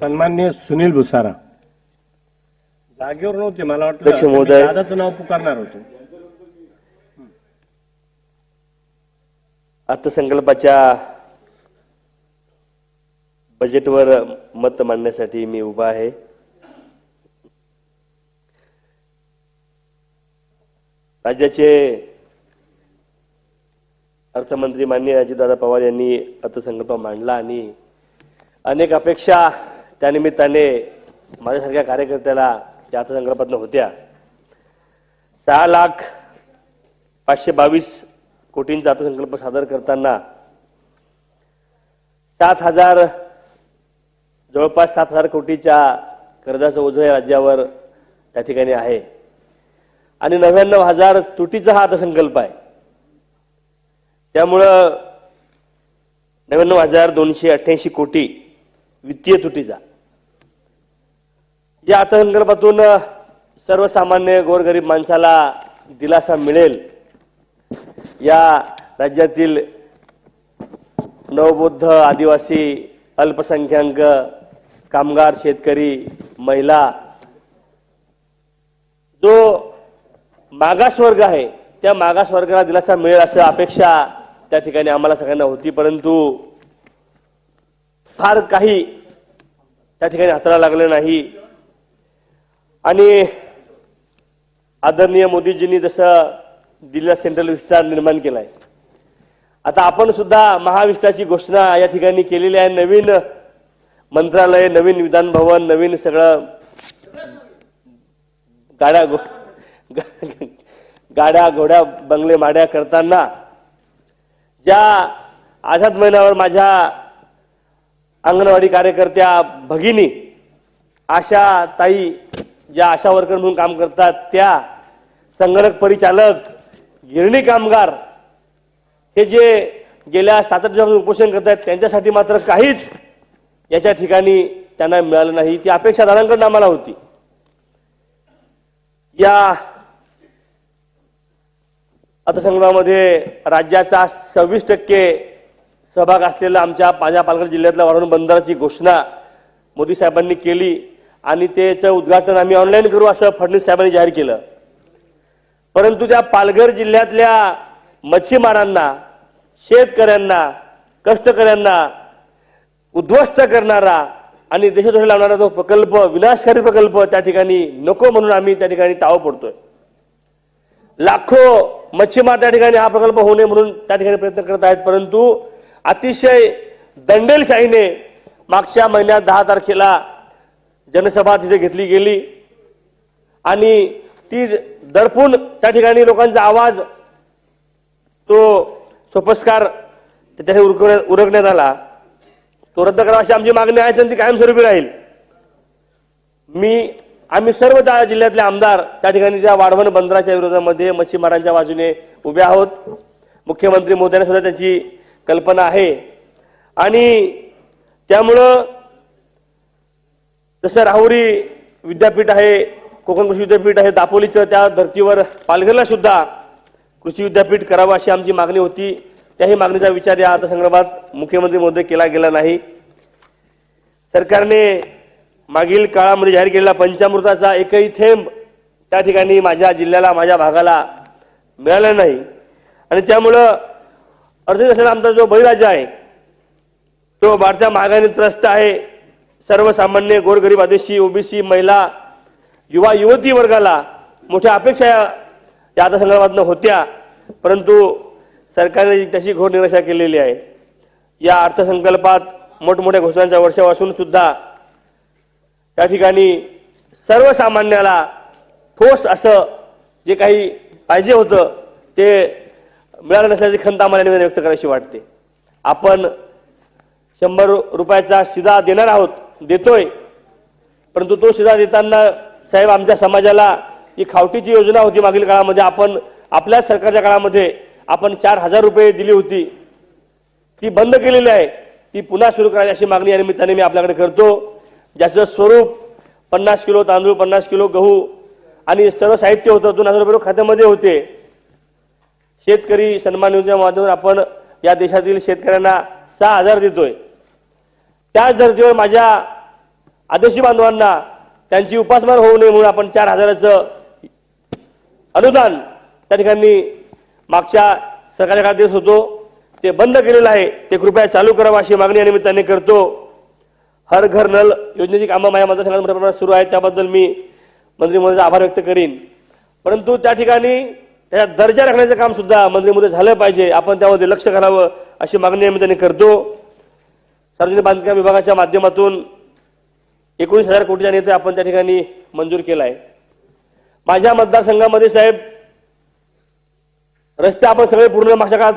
सन्मान्य सुनील भुसारा. जागेवर नव्हते मला वाटलं अध्यक्ष महोदय. मी दादाचं नाव पुकारणार होतो. अर्थसंकल्पाच्या बजेटवर मत मांडण्यासाठी मी उभा आहे. राज्याचे अर्थमंत्री माननीय अजितदादा पवार यांनी अर्थसंकल्प मांडला आणि अनेक अपेक्षा त्यानिमित्ताने माझ्यासारख्या कार्यकर्त्याला या अर्थसंकल्पातनं होत्या. सहा लाख पाचशे बावीस कोटींचा अर्थसंकल्प सादर करताना सात हजार जवळपास सात हजार कोटीच्या कर्जाचं ओझं या राज्यावर त्या ठिकाणी आहे. आणि नव्याण्णव हजार तुटीचा हा अर्थसंकल्प आहे. त्यामुळं नव्याण्णव हजार दोनशे अठ्ठ्याऐंशी कोटी वित्तीय तुटीचा. या अर्थसंकल्पातून सर्वसामान्य गोरगरीब माणसाला दिलासा मिळेल. या राज्यातील नवबौद्ध आदिवासी अल्पसंख्याक कामगार शेतकरी महिला जो मागासवर्ग आहे त्या मागासवर्गाला दिलासा मिळेल अशी अपेक्षा त्या ठिकाणी आम्हाला सगळ्यांना होती. परंतु फार काही त्या ठिकाणी हाताला लागलं नाही. आणि आदरणीय मोदीजींनी जसं दिल्लीला सेंट्रल विस्तार निर्माण केलाय. आता आपण सुद्धा महाविस्ताराची घोषणा या ठिकाणी केलेली आहे. नवीन मंत्रालय नवीन विधान भवन नवीन सगळं गाड्या घो- गा- गाड्या घोड्या बंगले माड्या करताना ज्या आझाद महिन्यावर माझ्या अंगणवाडी कार्यकर्त्या भगिनी आशा ताई ज्या आशा वर्कर म्हणून काम करतात त्या संगणक परिचालक गिरणी कामगार हे जे गेल्या सात आठ दिवसापासून उपोषण करत आहेत त्यांच्यासाठी मात्र काहीच याच्या ठिकाणी त्यांना मिळालं नाही. ती अपेक्षा दादांकडून आम्हाला होती. या अर्थसंकल्पामध्ये राज्याचा सव्वीस टक्के सहभाग असलेला आमच्या माझ्या पालघर जिल्ह्यातल्या वाढवण बंदराची घोषणा मोदी साहेबांनी केली. आणि त्याचं उद्घाटन आम्ही ऑनलाईन करू असं फडणवीस साहेबांनी जाहीर केलं. परंतु त्या पालघर जिल्ह्यातल्या मच्छीमारांना शेतकऱ्यांना कष्टकऱ्यांना उद्ध्वस्त करणारा आणि देशोदेश लावणारा जो प्रकल्प विनाशकारी प्रकल्प त्या ठिकाणी नको म्हणून आम्ही त्या ठिकाणी टाव पडतोय. लाखो मच्छीमार त्या ठिकाणी हा प्रकल्प होऊ नये म्हणून त्या ठिकाणी प्रयत्न करत आहेत परंतु अतिशय दंडेलशाहीने मागच्या महिन्यात दहा तारखेला जनसभा तिथे घेतली गेली. आणि ती दडपून त्या ठिकाणी लोकांचा आवाज तो सोपस्कार त्याच्याने उरकण्यात उरकण्यात आला. तो रद्द करावा अशी आमची मागणी आहे आणि ती कायमस्वरूपी राहील. मी आम्ही सर्व त्या जिल्ह्यातले आमदार त्या ठिकाणी त्या वाढवण बंदराच्या विरोधामध्ये मच्छीमारांच्या बाजूने उभे आहोत. मुख्यमंत्री मोदयांना सुद्धा त्याची कल्पना आहे. आणि त्यामुळं जसं राहुरी विद्यापीठ आहे कोकण कृषी विद्यापीठ आहे दापोलीचं त्या धर्तीवर पालघरला सुद्धा कृषी विद्यापीठ करावं अशी आमची मागणी होती. त्याही मागणीचा विचार या अर्थसंदर्भात मुख्यमंत्री मोदी केला गेला नाही. सरकारने मागील काळामध्ये जाहीर केलेला पंचामृताचा एकही थेंब त्या ठिकाणी माझ्या जिल्ह्याला माझ्या भागाला मिळाला नाही. आणि त्यामुळं अर्धे आमचा जो बळीराजा आहे तो वाढत्या महागाईने त्रस्त आहे. सर्वसामान्य गोरगरीब आदिवासी ओबीसी महिला युवा युवती वर्गाला मोठ्या अपेक्षा या या होत्या. परंतु सरकारने त्याची घोर निराशा केलेली आहे. या अर्थसंकल्पात मोठमोठ्या घोषणांच्या वर्षापासून सुद्धा त्या ठिकाणी सर्वसामान्याला ठोस असं जे काही पाहिजे होतं ते मिळालं नसल्याची खंत आम्हाला निवेदन व्यक्त करायची वाटते. आपण शंभर रुपयाचा शिधा देणार आहोत. देतोय. परंतु तो शिधा देताना साहेब आमच्या समाजाला ही खावटीची योजना होती मागील काळामध्ये. आपण आपल्याच सरकारच्या काळामध्ये आपण चार हजार रुपये दिली होती. ती बंद केलेली आहे. ती पुन्हा सुरू करायची अशी मागणी या निमित्ताने मी आपल्याकडे करतो. ज्याचं स्वरूप पन्नास किलो तांदूळ पन्नास किलो गहू आणि सर्व साहित्य होतं. दोन हजार रुपये खात्यामध्ये होते. शेतकरी सन्मान योजनेच्या माध्यमातून आपण या देशातील शेतकऱ्यांना सहा हजार देतोय. त्याच धर्तीवर माझ्या आदर्शी बांधवांना त्यांची उपासमार होऊ नये म्हणून आपण चार हजाराचं अनुदान त्या ठिकाणी मागच्या सरकारच्या काळात देत होतो. ते बंद केलेलं आहे. ते कृपया चालू करावं अशी मागणी या निमित्ताने करतो. हर घर नल योजनेची कामं माझ्या मतदारसंघात मोठ्या प्रमाणात सुरू आहेत. त्याबद्दल मी मंत्री महोदयाचा आभार व्यक्त करीन. परंतु त्या ठिकाणी त्याचा दर्जा राखण्याचं काम सुद्धा मंत्री महोदय झालं पाहिजे. आपण त्यामध्ये लक्ष घालावं अशी मागणी या निमित्ताने करतो. सार्वजनिक बांधकाम विभागाच्या माध्यमातून एकोणीस हजार कोटीचा निधी आपण त्या ठिकाणी मंजूर केला आहे माझ्या मतदारसंघामध्ये साहेब रस्ते आपण सगळे पूर्ण मागच्या काळात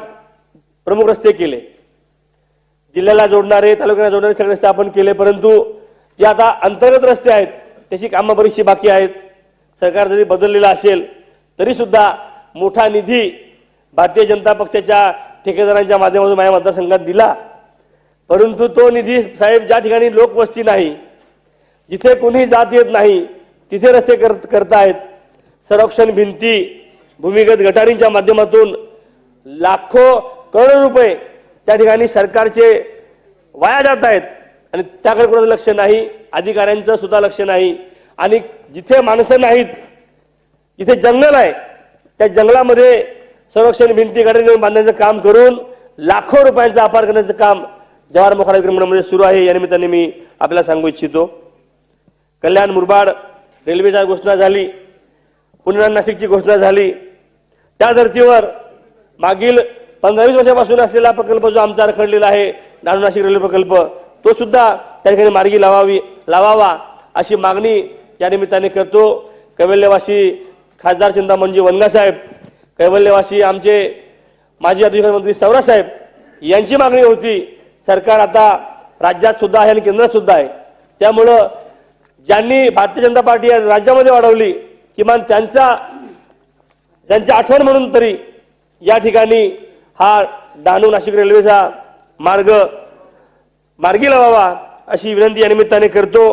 प्रमुख रस्ते केले. जिल्ह्याला जोडणारे तालुक्याला जोडणारे सगळे रस्ते आपण केले परंतु जे आता अंतर्गत रस्ते आहेत त्याची कामं बरीचशी बाकी आहेत. सरकार जरी बदललेलं असेल तरी सुद्धा मोठा निधी भारतीय जनता पक्षाच्या ठेकेदारांच्या माध्यमातून माझ्या मतदारसंघात दिला. परंतु तो निधी साहेब ज्या ठिकाणी लोकवस्ती नाही जिथे कुणी जात येत नाही तिथे रस्ते कर करतायत. संरक्षण भिंती भूमिगत गटारींच्या माध्यमातून लाखो करोड रुपये त्या ठिकाणी सरकारचे वाया जात आहेत आणि त्याकडे कोणाचं लक्ष नाही अधिकाऱ्यांचं सुद्धा लक्ष नाही. आणि जिथे माणसं नाहीत जिथे जंगल आहे त्या जंगलामध्ये संरक्षण भिंती गटारी बांधण्याचं काम करून लाखो रुपयांचा अपार करण्याचं काम जवाहर मोखाडा विक्रमणामध्ये सुरू आहे. या निमित्ताने मी आपल्याला सांगू इच्छितो कल्याण मुरबाड रेल्वेची घोषणा झाली पुणे नाशिकची घोषणा झाली. त्या धर्तीवर मागील पंधरावीस वर्षापासून असलेला प्रकल्प जो आमचा रखडलेला आहे नाणू नाशिक रेल्वे प्रकल्प तो सुद्धा त्या ठिकाणी मार्गी लावावी लावावा अशी मागणी या निमित्ताने करतो. कैवल्यवासी खासदार चिंतामणजी वनगासाहेब कैवल्यवासी आमचे माजी अधिकारी मंत्री साहेब यांची मागणी होती. सरकार आता राज्यात सुद्धा आहे आणि केंद्रात सुद्धा आहे. त्यामुळं ज्यांनी भारतीय जनता पार्टी या राज्यामध्ये वाढवली किमान त्यांचा त्यांची आठवण म्हणून तरी या ठिकाणी हा डहाणू नाशिक रेल्वेचा मार्ग मार्गी लावावा अशी विनंती या निमित्ताने करतो.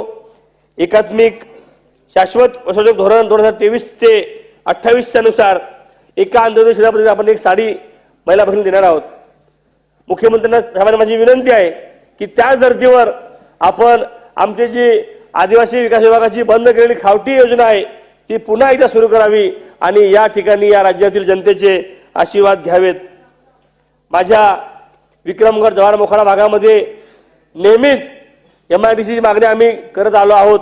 एकात्मिक शाश्वत प्रशासक धोरण दोन हजार तेवीस ते अठ्ठावीसच्या नुसार एका आंदोलन शिधापद्धतीने आपण एक साडी महिला भगिनी देणार आहोत. मुख्यमंत्र्यांना साहेबांना माझी विनंती आहे की त्याच धर्तीवर आपण आमची जी आदिवासी विकास विभागाची बंद केलेली खावटी योजना आहे ती पुन्हा एकदा सुरू करावी आणि या ठिकाणी या राज्यातील जनतेचे आशीर्वाद घ्यावेत. माझ्या विक्रमगड जवाहर मोखाडा भागामध्ये नेहमीच एम आय डी सीची मागणी आम्ही करत आलो आहोत.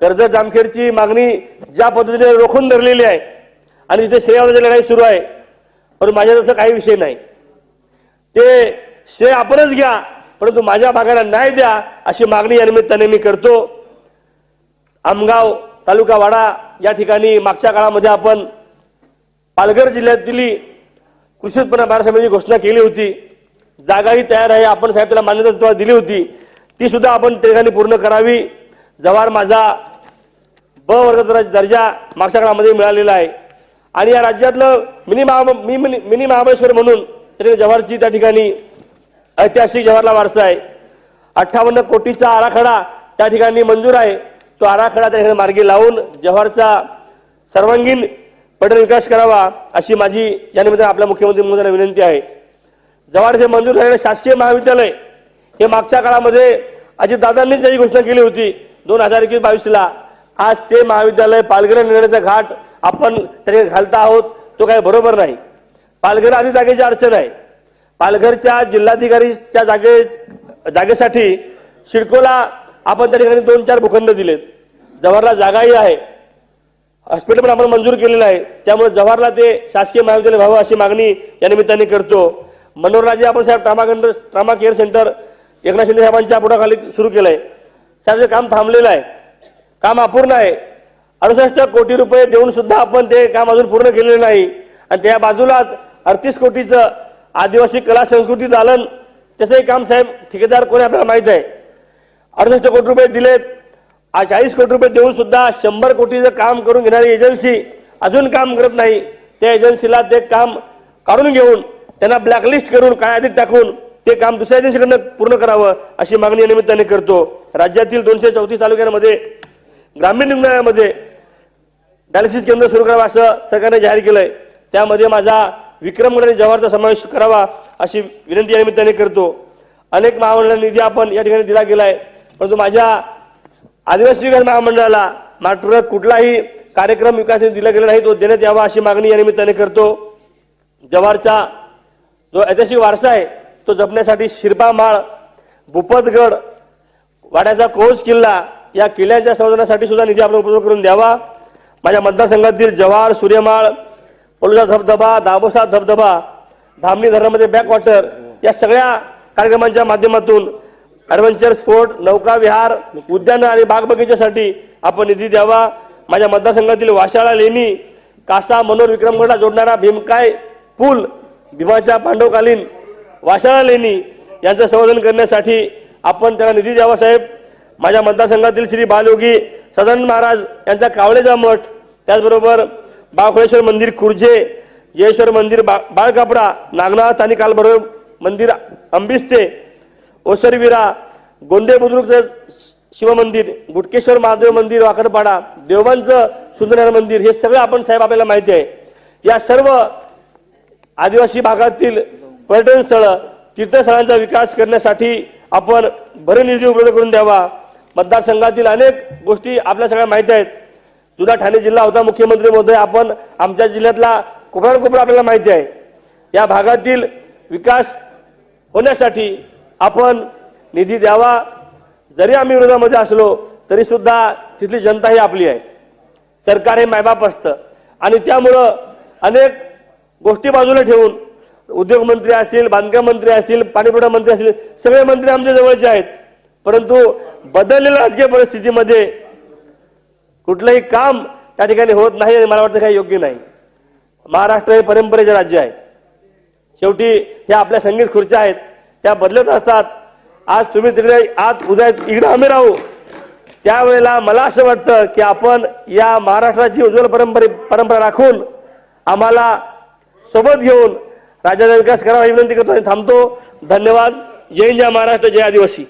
कर्जत जामखेडची मागणी ज्या पद्धतीने रोखून धरलेली आहे आणि तिथे श्रेयावरची लढाई सुरू आहे पण माझ्या तसं काही विषय नाही. ते श्रेय आपणच घ्या परंतु माझ्या भागाला न्याय द्या अशी मागणी या निमित्ताने मी करतो. आमगाव तालुका वाडा या ठिकाणी मागच्या काळामध्ये आपण पालघर जिल्ह्यातली कृषी उत्पन्न बाजार समितीची घोषणा केली होती. जागाही तयार आहे आपण साहेब त्याला मान्यता दिली होती. ती सुद्धा आपण त्या ठिकाणी पूर्ण करावी. जवार माझा ब वर्गाचा दर्जा मागच्या काळामध्ये मिळालेला आहे. आणि या राज्यातलं मिनी महा मी मिनी महाबळेश्वर म्हणून तरी जव्हारची त्या ठिकाणी ऐतिहासिक जवाहरला वारसा आहे. अठ्ठावन्न कोटीचा आराखडा त्या ठिकाणी मंजूर आहे. तो आराखडा त्या ठिकाणी मार्गी लावून जव्हारचा सर्वांगीण पटेल विकास करावा अशी माझी या आपल्या मुख्यमंत्री महोदयांना विनंती आहे. जव्हार हे मंजूर झालेलं शासकीय महाविद्यालय हे मागच्या काळामध्ये अजितदादांनीच त्याची घोषणा केली होती दोन हजार एकवीस बावीसला. आज ते महाविद्यालय पालघर नेण्याचा घाट आपण त्याने घालता आहोत. तो काही बरोबर नाही. पालघर आधी जागेची अडचण आहे. पालघरच्या जिल्हाधिकारीच्या जागे जागेसाठी शिडकोला आपण त्या ठिकाणी दोन चार भूखंड दिलेत. जवाहरला जागाही आहे. हॉस्पिटल पण आपण मंजूर केलेलं आहे. त्यामुळे जवाहरला ते शासकीय महाविद्यालय व्हावं अशी मागणी या निमित्ताने करतो. मनोहरराजे आपण साहेब ट्रामा केंद्र trauma care centre Eknath Shinde साहेबांच्या पुढाखाली सुरू केलं आहे साहेब ते काम थांबलेलं आहे काम अपूर्ण आहे. अडुसष्ट कोटी रुपये देऊन सुद्धा आपण ते काम अजून पूर्ण केलेलं नाही. आणि त्या बाजूलाच अडतीस कोटीचं आदिवासी कला संस्कृती दालन त्याचंही काम साहेब ठेकेदार कोणी आपल्याला माहीत आहे? अडुसष्ट कोटी रुपये दिलेत. आज चाळीस कोटी रुपये देऊन सुद्धा शंभर कोटीचं काम करून घेणारी एजन्सी अजून काम करत नाही. त्या एजन्सीला ते काम काढून घेऊन त्यांना ब्लॅकलिस्ट करून काय अधिक टाकून ते काम दुसऱ्या एजन्सीकडनं पूर्ण करावं अशी मागणी या निमित्ताने करतो. राज्यातील दोनशे चौतीस तालुक्यांमध्ये ग्रामीण रुग्णालयामध्ये डायलिसिस केंद्र सुरू करावं असं सरकारने जाहीर केलंय. त्यामध्ये माझा विक्रमगड आणि जवाहरचा समावेश करावा अशी विनंती या निमित्ताने करतो. अनेक महामंडळांना निधी आपण या ठिकाणी दिला गेला आहे परंतु माझ्या आदिवासी विकास महामंडळाला मात्र कुठलाही कार्यक्रम विकास दिला गेला नाही तो देण्यात यावा अशी मागणी या निमित्ताने करतो. जव्हारचा जो ऐतिहासिक वारसा आहे तो जपण्यासाठी शिरपा माळ भूपतगड वाड्याचा कोस किल्ला या किल्ल्यांच्या संवर्धनासाठी सुद्धा निधी आपण उपलब्ध करून द्यावा. माझ्या मतदारसंघातील जव्हार सूर्यमाळ पलुजा धबधबा दाबोसा धबधबा धामणी धरणामध्ये बॅकवॉटर या सगळ्या कार्यक्रमांच्या माध्यमातून ॲडव्हेंचर स्पोर्ट नौका विहार उद्यानं आणि बागबगीच्यासाठी आपण निधी द्यावा. माझ्या मतदारसंघातील वाशाळा लेणी कासा मनोर विक्रमगडला जोडणारा भीमकाय पूल भीमाच्या पांडवकालीन वाशाळा लेणी यांचं संवर्धन करण्यासाठी आपण त्याला निधी द्यावा साहेब. माझ्या मतदारसंघातील श्री बालयोगी सदानंद महाराज यांचा कावळेचा मठ त्याचबरोबर बाळखोळेश्वर मंदिर कुर्जे येश्वर मंदिर बा बाळकापडा नागनाथ आणि कालभैरव मंदिर अंबिस्ते ओसरविरा गोंदे बुद्रुकचं शिवमंदिर गुटकेश्वर महादेव मंदिर वाकडपाडा देवांचं सुंदरनारायण मंदिर हे सगळं आपण साहेब आपल्याला माहिती आहे. या सर्व आदिवासी भागातील पर्यटन स्थळं तीर्थस्थळांचा विकास करण्यासाठी आपण भरे निधी उपलब्ध करून द्यावा. मतदारसंघातील अनेक गोष्टी आपल्या सगळ्या माहिती आहेत. जुना ठाणे जिल्हा होता मुख्यमंत्री महोदय. आपण आमच्या जिल्ह्यातला कोपरा कोपरा आपल्याला माहिती आहे. या भागातील विकास होण्यासाठी आपण निधी द्यावा. जरी आम्ही विरोधामध्ये असलो तरी सुद्धा तिथली जनता ही आपली आहे. सरकार हे मायबाप असतं. आणि त्यामुळं अनेक गोष्टी बाजूला ठेवून उद्योगमंत्री असतील बांधकाम मंत्री असतील पाणीपुरवठा मंत्री असतील सगळे मंत्री आमच्या जवळचे आहेत. परंतु बदललेल्या राजकीय परिस्थितीमध्ये कुठलंही काम त्या ठिकाणी होत नाही आणि मला वाटतं काही योग्य नाही. महाराष्ट्र हे परंपरेचे राज्य आहे. शेवटी ह्या आपल्या संगीत खुर्च्या आहेत. त्या बदलत असतात. आज तुम्ही तिकडे आज उद्या इकडे आम्ही राहू. त्यावेळेला मला असं वाटतं की आपण या महाराष्ट्राची उज्ज्वल परंपरे परंपरा राखून आम्हाला सोबत घेऊन राज्याचा विकास करावा ही विनंती करतो आणि थांबतो. धन्यवाद. जय जय महाराष्ट्र जय आदिवासी.